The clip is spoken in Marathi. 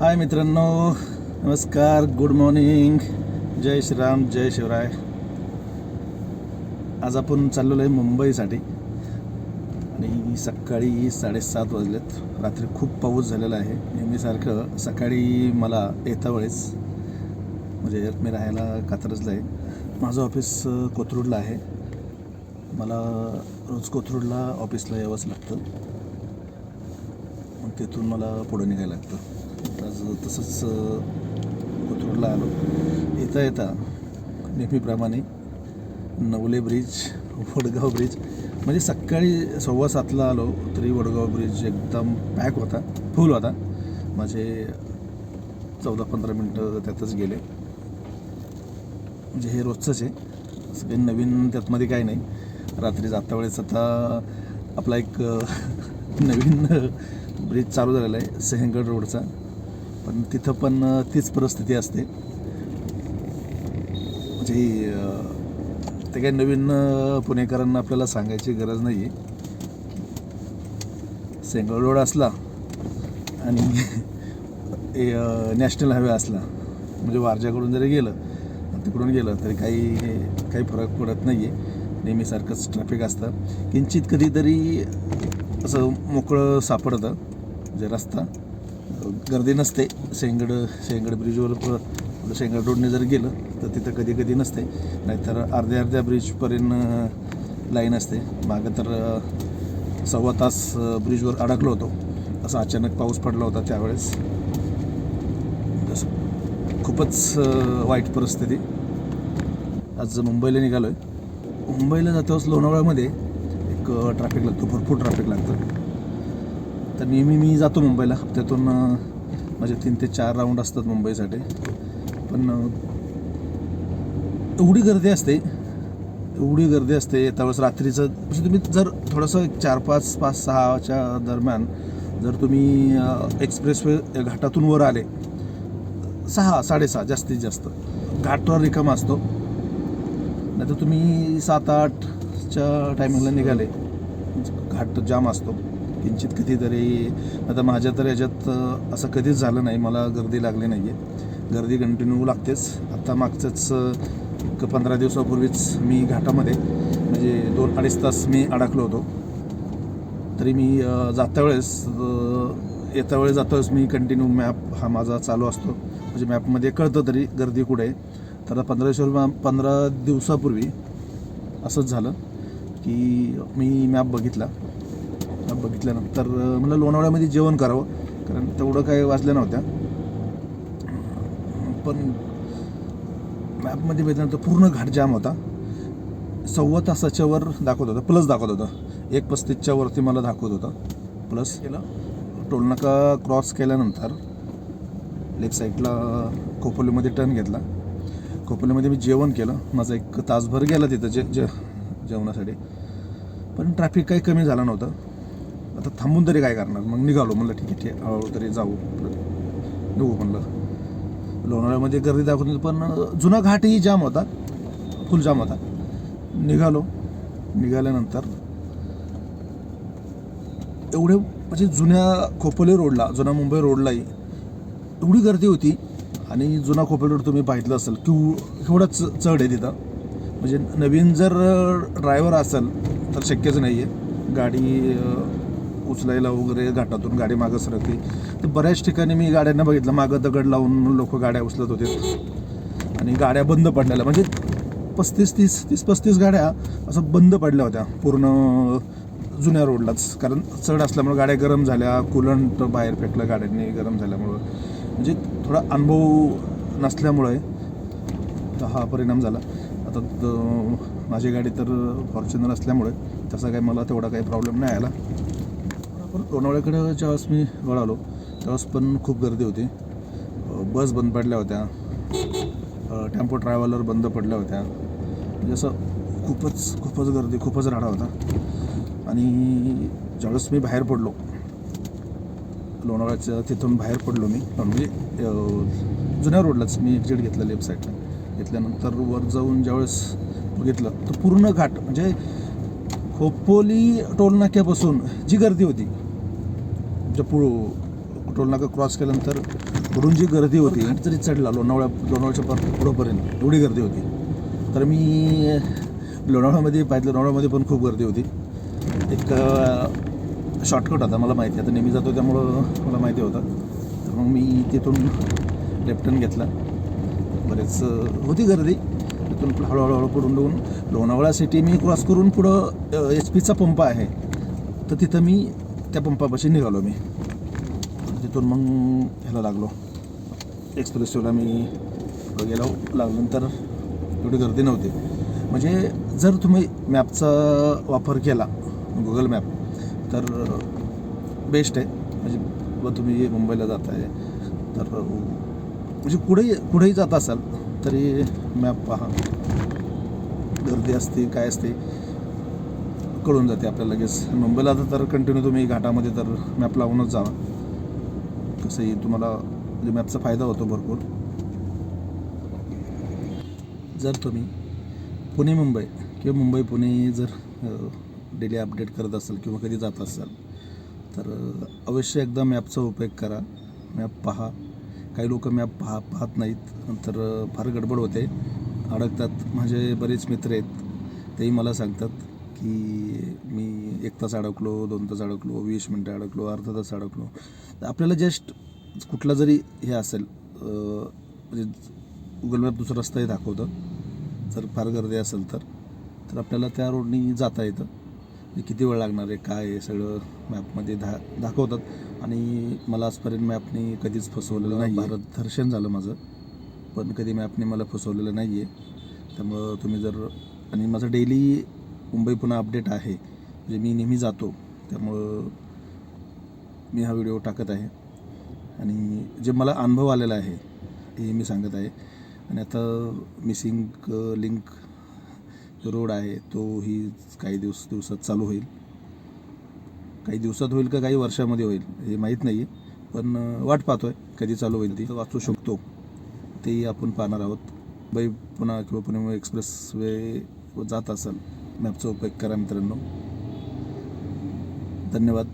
हाय मित्रांनो नमस्कार गुड मॉर्निंग जय श्रीराम जय शिवराय. आज आपण चाललेलो आहे मुंबईसाठी. आणि सकाळी साडेसात वाजलेत. रात्री खूप पाऊस झालेला आहे. नेहमीसारखं सकाळी मला येता वेळेस म्हणजे मी राहायला कात्रजला आहे. माझं ऑफिस कोथरूडला आहे. मला रोज कोथरूडला ऑफिसला यावंच लागतं. मग तिथून मला पुढे निघायला लागतं. आज तसंच कोथरूडला आलो. येता येता नेहमीप्रमाणे नवले ब्रिज वडगाव ब्रिज. म्हणजे सकाळी सव्वा सातला आलो तरी वडगाव ब्रिज एकदम पॅक होता फुल होता. माझे चौदा पंधरा मिनटं त्यातच गेले. म्हणजे हे रोजचंच आहे. असं काही नवीन त्यातमध्ये काही नाही. रात्री जाता वेळेस आता आपला एक नवीन ब्रिज चालू झालेला आहे सिंहगड रोडचा. पण तिथं पण तीच परिस्थिती असते. म्हणजे ते काही नवीन पुणेकरांना आपल्याला सांगायची गरज नाही आहे सिंहगड रोड असला आणि नॅशनल हायवे असला म्हणजे वारजाकडून जरी गेलं तिकडून गेलं तरी काही काही फरक पडत नाही आहे नेहमीसारखंच ट्रॅफिक असतं. किंचित कधीतरी असं मोकळं सापडतं म्हणजे रस्ता. गर्दी नसते. शेंगड शेंगड ब्रिजवर सेंगड शेंगड रोडने जर गेलं तर तिथं कधी कधी नसते. नाहीतर अर्ध्या अर्ध्या ब्रिजपर्यंत लाईन असते. मागं तर सव्वा तास ब्रिजवर अडकलो होतो. असा अचानक पाऊस पडला होता त्यावेळेस. खूपच वाईट परिस्थिती. आज मुंबईला निघालो आहे मुंबईला जातो लोणावळ्यामध्ये एक ट्रॅफिक लागतो. भरपूर ट्रॅफिक लागतं. तर नेहमी मी जातो मुंबईला. हप्त्यातून माझे तीन ते चार राऊंड असतात मुंबईसाठी. पण एवढी गर्दी असते एवढी गर्दी असते त्यावेळेस रात्रीचं म्हणजे तुम्ही जर थोडंसं एक चार पाच पाच सहाच्या दरम्यान जर तुम्ही एक्सप्रेसवे घाटातून वर आले सहा साडेसहा जास्तीत जास्त. घाटावर रिकामा असतो. नाही तर तुम्ही सात आठच्या टायमिंगला निघाले म्हणजे घाट जाम असतो. किंचित कधीतरी आता माझ्या तर याच्यात असं कधीच झालं नाही. मला गर्दी लागली नाही आहे गर्दी कंटिन्यू लागतेच. आता मागचंच एक पंधरा दिवसापूर्वीच मी घाटामध्ये म्हणजे दोन अडीच तास मी अडकलो होतो. तरी मी जाता वेळेस येत्या येता वेळेस जाता वेळेस मी कंटिन्यू मॅप हा माझा चालू असतो. म्हणजे मॅपमध्ये कळतं तरी गर्दी कुठे आहे. तर पंधरा दिवसा पंधरा दिवसापूर्वी असंच झालं की मी मॅप बघितला. बघितल्यानंतर म्हणलं लोणावळ्यामध्ये जेवण करावं कारण तेवढं काय वाजल्या नव्हत्या. पण मॅपमध्ये बघितल्यानंतर पूर्ण घाट जाम होता. सव्वा तासाच्या वर दाखवत होतं प्लस दाखवत होतं. एक पस्तीसच्या वरती मला दाखवत होतं प्लस केलं? टोलनाका क्रॉस केल्यानंतर लेफ्ट साईडला खोपोलीमध्ये टर्न घेतला. खोपोलीमध्ये मी जेवण केलं. माझा एक तासभर गेला तिथं जे जे जेवणासाठी. पण ट्रॅफिक काही कमी झालं नव्हतं. आता थांबून तरी काय करणार? मग निघालो म्हणलं ठीक आहे ठीक हळूहळू तरी जाऊ. निघू म्हणलं. लोणावळ्यामध्ये गर्दी दाखवत होती पण जुना घाटही जाम होता. फुल जाम होता. निघालो. निघाल्यानंतर एवढे म्हणजे जुन्या खोपोली रोडला जुना मुंबई रोडलाही एवढी गर्दी होती. आणि जुना खोपोली रोड तुम्ही पाहिलं असेल की एवढं च चढ आहे तिथं. म्हणजे नवीन जर ड्रायव्हर असेल तर शक्यच नाही आहे गाडी उचलायला वगैरे घाटातून गाडी मागं सरकली. तर बऱ्याच ठिकाणी मी गाड्यांना बघितलं. मागं दगड लावून लोक गाड्या उचलत होते. आणि गाड्या बंद पडलेल्या. म्हणजे पस्तीस तीस तीस पस्तीस गाड्या असं बंद पडल्या होत्या. पूर्ण जुन्या रोडलाच. कारण चढ असल्यामुळं गाड्या गरम झाल्या. कुलंट बाहेर फेकलं गाड्यांनी गरम झाल्यामुळं. म्हणजे थोडा अनुभव नसल्यामुळे तर हा परिणाम झाला. आता माझी गाडी तर फॉर्च्युनर असल्यामुळे तसा काही मला तेवढा काही प्रॉब्लेम नाही आला. पण लोणावळ्याकडे ज्यावेळेस मी वळालो त्यावेळेस पण खूप गर्दी होती. बस बंद पडल्या होत्या. टेम्पो ट्रॅव्हलर बंद पडल्या होत्या. म्हणजे असं खूपच खूपच गर्दी खूपच राडा होता. आणि ज्यावेळेस मी बाहेर पडलो लोणावळ्याच्या तिथून बाहेर पडलो मी. म्हणजे जुन्या रोडलाच मी एक्झिट घेतलं लेफ्ट साईडला घेतल्यानंतर वर जाऊन ज्यावेळेस बघितलं तर पूर्ण घाट म्हणजे खोपोली टोलनाक्यापासून जी गर्दी होती म्हणजे पुढं टोलनाका क्रॉस केल्यानंतर पुढून जी गर्दी होती तरी चढला लोणावळा लोणावळ्याच्या पर पुढंपर्यंत एवढी गर्दी होती. तर मी लोणावळ्यामध्ये पाहिजे लोणावळ्यामध्ये पण खूप गर्दी होती. एक शॉर्टकट होता मला माहिती आता नेहमी जातो त्यामुळं मला माहिती होतं. तर मग मी तिथून लेफ्टन घेतला. बरेच होती गर्दी. तिथून हळूहळू हळू पुढून जाऊन लोणावळा सिटी मी क्रॉस करून पुढं एच पीचा पंप आहे. तर तिथं मी त्या पंपापाशी निघालो मी. तिथून मग ह्याला लागलो. एक्सप्रेसवेला मी गेलो. लागल्यानंतर एवढी गर्दी नव्हती. म्हणजे जर तुम्ही मॅपचा वापर केला गुगल मॅप तर बेस्ट आहे. म्हणजे व तुम्ही मुंबईला जात आहे तर म्हणजे कुठेही कुठेही जात असाल तरी मॅप पहा. गर्दी असते काय असते कळून जाते आपल्याला लगेच. मुंबईला आता तर कंटिन्यू तुम्ही घाटामध्ये तर मॅप लावूनच जावा कसंही तुम्हाला म्हणजे मॅपचा फायदा होतो भरपूर. जर तुम्ही पुणे मुंबई किंवा मुंबई पुणे जर डेली अपडेट करत असाल किंवा कधी जात असाल तर अवश्य एकदा मॅपचा उपयोग करा. मॅप पहा. काही लोक मॅप पहा पाहत नाहीत. तर फार गडबड होते. अडकतात. माझे बरेच मित्र आहेत. तेही मला सांगतात की मी एक तास अडकलो दोन तास अडकलो वीस मिनटं अडकलो अर्धा तास अडकलो. तर आपल्याला जस्ट कुठला जरी हे असेल म्हणजे गुगल मॅप दुसरा रस्ताही दाखवतं. जर फार गर्दी असेल तर तर आपल्याला त्या रोडनी जाता येतं. म्हणजे किती वेळ लागणार आहे काय आहे सगळं मॅपमध्ये दा दाखवतात. आणि मला आजपर्यंत मॅपने कधीच फसवलेलं नाही. भारत दर्शन झालं माझं. पण कधी मॅपने मला फसवलेलं नाही आहे त्यामुळं तुम्ही जर आणि माझं डेली मुंबई पुन्हा अपडेट आहे. म्हणजे मी नेहमी जातो. त्यामुळं मी हा व्हिडिओ टाकत आहे. आणि जे मला अनुभव आलेला आहे हे मी सांगत आहे. आणि आता मिसिंग लिंक जो रोड आहे तोही काही दिवस दिवसात चालू होईल. काही दिवसात होईल का काही वर्षामध्ये होईल हे माहीत नाही आहे पण वाट पाहतोय कधी चालू होईल ती. वाचू शकतो. तेही आपण पाहणार आहोत. मुंबई पुन्हा किंवा पुणे एक्सप्रेस वे जात असाल मॅपचा उपयोग करा मित्रांनो. धन्यवाद.